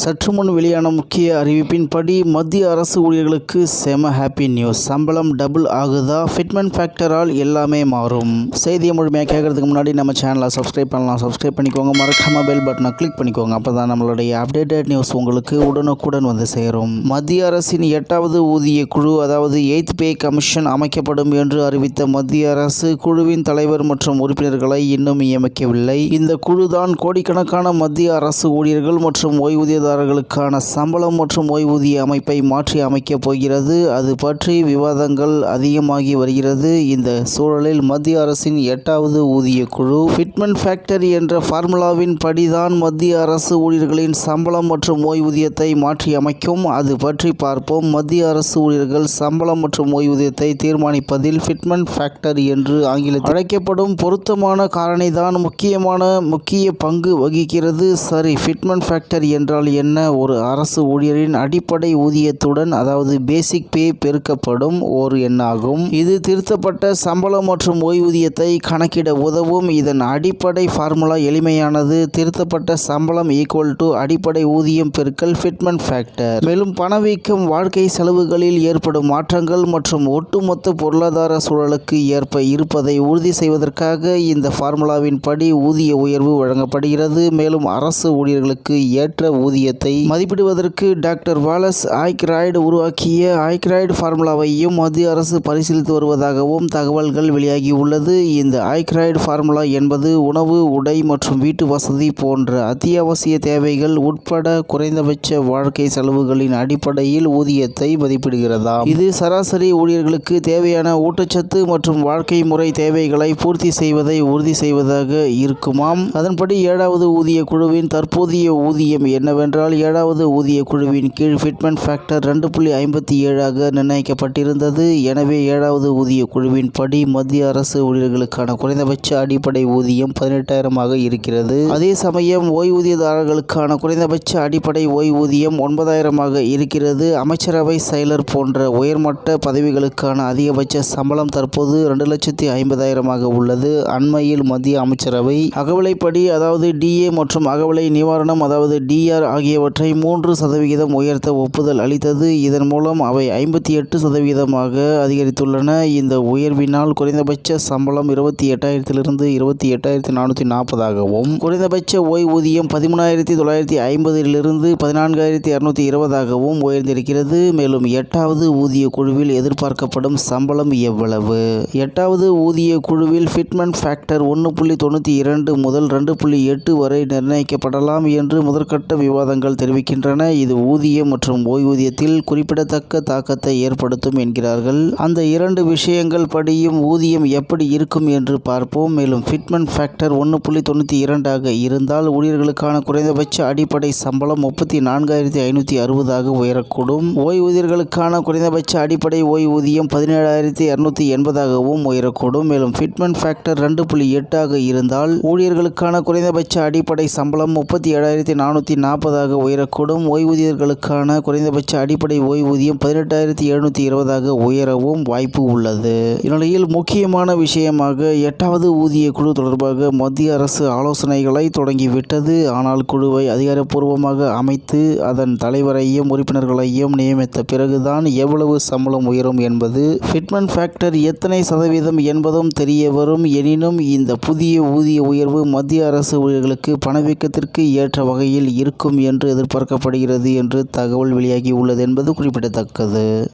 சற்று முன் வெளியான முக்கிய அறிவிப்பின்படி மத்திய அரசு ஊழியர்களுக்கு செம ஹாப்பி நியூஸ். சம்பளம் டபுள் ஆகுதா? ஃபிட்மெண்ட் ஃபேக்டரால் எல்லாமே மாறும். செய்தியை முழுமையாக கேட்கறதுக்கு முன்னாடி நம்ம சேனலை சப்ஸ்கிரைப் பண்ணலாம். சப்ஸ்கிரைப் பண்ணிக்கோங்க. மறக்காம பெல் பட்டனை கிளிக் பண்ணிக்கோங்க. அப்போ தான் நம்மளுடைய அப்டேட்டட் நியூஸ் உங்களுக்கு உடனுக்குடன் வந்து சேரும். மத்திய அரசின் எட்டாவது ஊதிய குழு அதாவது எய்த் பே கமிஷன் அமைக்கப்படும் என்று அறிவித்த மத்திய அரசு குழுவின் தலைவர் மற்றும் உறுப்பினர்களை இன்னும் நியமிக்கவில்லை. இந்த குழு தான் கோடிக்கணக்கான மத்திய அரசு ஊழியர்கள் மற்றும் ஓய்வூதியதாரர்களுக்கான சம்பளம் மற்றும் ஓய்வூதிய அமைப்பை மாற்றி அமைக்கப் போகிறது. அது பற்றி விவாதங்கள் அதிகமாகி வருகிறது. இந்த சூழலில் மத்திய அரசின் எட்டாவது ஊதிய குழு ஃபிட்மெண்ட் ஃபேக்டரி என்ற ஃபார்முலாவின் படிதான் மத்திய அரசு ஊழியர்களின் சம்பளம் மற்றும் ஓய்வூதியத்தை மாற்றி அமைக்கும். அது பற்றி பார்ப்போம். மத்திய அரசு ஊழியர்கள் சம்பளம் மற்றும் ஓய்வூதியத்தை தீர்மானிப்பதில் ஃபிட்மெண்ட் ஃபேக்டரி என்று ஆங்கிலத்தில் அழைக்கப்படும் பொருத்தமான காரணிதான் முக்கியமான முக்கிய பங்கு வகிக்கிறது. சரி ஃபிட்மெண்ட் ஃபேக்டரி என்றால் என்ன ஒரு அரசு ஊழியரின் அடிப்படை ஊதியத்துடன் அதாவது பேசிக் பே பெருக்கப்படும் ஓர் எண்ணாகும். இது திருத்தப்பட்ட சம்பளம் மற்றும் ஓய்வூதியத்தை கணக்கிட உதவும். இதன் அடிப்படை ஃபார்முலா எளிமையானது. திருத்தப்பட்ட சம்பளம் ஈக்குவல் டு அடிப்படை ஊதியம் பெருக்கல் ஃபிட்மெண்ட் ஃபேக்டர் மேலும் பணவீக்கம் வாழ்க்கை செலவுகளில் ஏற்படும் மாற்றங்கள் மற்றும் ஒட்டுமொத்த பொருளாதார சூழலுக்கு ஏற்ப இருப்பதை உறுதி செய்வதற்காக இந்த ஃபார்முலாவின் படி ஊதிய உயர்வு வழங்கப்படுகிறது. மேலும் அரசு ஊழியர்களுக்கு ஏற்ற ஊதியத்தை மதிப்பிடுவதற்கு டாக்டர் வாலஸ் ஆய்க்ராய்டு உருவாக்கிய ஆய்க்ராய்டு ஃபார்முலாவையும் மத்திய அரசு பரிசீலித்து வருவதாகவும் தகவல்கள் வெளியாகியுள்ளது. இந்த ஆய்க்ராய்டு ஃபார்முலா என்பது உணவு உடை மற்றும் வீட்டு வசதி போன்ற அத்தியாவசிய தேவைகள் உட்பட குறைந்தபட்ச வாழ்க்கை செலவுகளின் அடிப்படையில் ஊதியத்தை மதிப்பிடுகிறதாம் இது சராசரி ஊழியர்களுக்கு தேவையான ஊட்டச்சத்து மற்றும் வாழ்க்கை முறை தேவைகளை பூர்த்தி செய்வதை உறுதி செய்வதாக இருக்குமாம். அதன்படி ஏழாவது ஊதிய குழுவின் தற்போதைய ஊதியம் என்னவென்றால் ஏழாவது ஊதிய குழுவின் கீழ் ஃபிட்மெண்ட் ஃபேக்டர் ரெண்டு புள்ளி ஐம்பத்தி ஏழாக நிர்ணயிக்கப்பட்டிருந்தது. எனவே ஏழாவது ஊதிய குழுவின் படி மத்திய அரசு ஊழியர்களுக்கான குறைந்தபட்ச அடிப்படை ஊதியம் பதினெட்டாயிரமாக இருக்கிறது. அதே சமயம் ஓய்வூதியதாரர்களுக்கான குறைந்தபட்ச அடிப்படை ஓய்வூதியம் ஒன்பதாயிரமாக இருக்கிறது. அமைச்சரவை செயலர் போன்ற உயர்மட்ட பதவிகளுக்கான அதிகபட்ச சம்பளம் தற்போது ரெண்டு லட்சத்தி ஐம்பதாயிரமாக உள்ளது. அண்மையில் மத்திய அமைச்சரவை அகவலைப்படி அதாவது டிஏ மற்றும் அகவலை நிவாரணம் அதாவது டிஆர் ஆகியவற்றை மூன்று சதவிகிதம் உயர்த்த ஒப்புதல் அளித்தது. இதன் மூலம் அவை ஐம்பத்தி எட்டு சதவீதமாக அதிகரித்துள்ளன. இந்த உயர்வினால் குறைந்தபட்ச சம்பளம் இருபத்தி எட்டாயிரத்திலிருந்து இருபத்தி எட்டாயிரத்தி நானூற்றி நாற்பதாகவும் குறைந்தபட்ச ஓய்வூதியம் பதிமூணாயிரத்தி தொள்ளாயிரத்தி ஐம்பதிலிருந்து பதினான்காயிரத்தி இரநூத்தி இருபதாகவும் உயர்ந்திருக்கிறது. மேலும் எட்டாவது ஊதிய குழுவில் எதிர்பார்க்கப்படும் சம்பளம் எவ்வளவு? எட்டாவது ஊதிய குழுவில் ஃபிட்மெண்ட் ஃபேக்டர் ஒன்று புள்ளி தொண்ணூற்றி இரண்டு முதல் ரெண்டு புள்ளி எட்டு வரை நிர்ணயிக்கப்படலாம் என்று முதற்கட்ட வாதங்கள் தெரிவிக்கின்றன. இது ஊதியம் மற்றும் ஓய்வூதியத்தில் குறிப்பிடத்தக்க தாக்கத்தை ஏற்படுத்தும் என்கிறார்கள். அந்த இரண்டு விஷயங்கள் படியும் ஊதியம் எப்படி இருக்கும் என்று பார்ப்போம். மேலும் ஃபிட்மெண்ட் ஃபேக்டர் ஒன்று புள்ளி தொண்ணூற்றி இரண்டாக இருந்தால் ஊழியர்களுக்கான குறைந்தபட்ச அடிப்படை சம்பளம் முப்பத்தி நான்காயிரத்தி ஐநூற்றி அறுபதாக உயரக்கூடும். ஓய்வூதியர்களுக்கான குறைந்தபட்ச அடிப்படை ஓய்வூதியம் பதினேழாயிரத்தி இரநூத்தி எண்பதாகவும் உயரக்கூடும். மேலும் ஃபிட்மெண்ட் ஃபேக்டர் ரெண்டு புள்ளி எட்டாக இருந்தால் ஊழியர்களுக்கான குறைந்தபட்ச அடிப்படை சம்பளம் முப்பத்தி ஏழாயிரத்தி நானூற்றி இருபதாக உயரக்கூடும். ஓய்வூதியர்களுக்கான குறைந்தபட்ச அடிப்படை ஓய்வூதியம் பதினெட்டாயிரத்தி எழுநூற்றி இருபதாக உயரவும் வாய்ப்பு உள்ளது. இந்நிலையில் முக்கியமான விஷயமாக எட்டாவது ஊதிய குழு தொடர்பாக மத்திய அரசு ஆலோசனைகளை தொடங்கிவிட்டது. ஆனால் குழுவை அதிகாரப்பூர்வமாக அமைத்து அதன் தலைவரையும் உறுப்பினர்களையும் நியமித்த பிறகுதான் எவ்வளவு சம்பளம் உயரும் என்பது ஃபிட்மெண்ட் ஃபேக்டர் எத்தனை சதவீதம் என்பதும் தெரிய வரும் எனினும் இந்த புதிய ஊதிய உயர்வு மத்திய அரசு ஊழியர்களுக்கு பணவீக்கத்திற்கு ஏற்ற வகையில் இருக்கும் என்று எதிர்பார்க்கப்படுகிறது என்று தகவல் வெளியாகி உள்ளது என்பது குறிப்பிடத்தக்கது.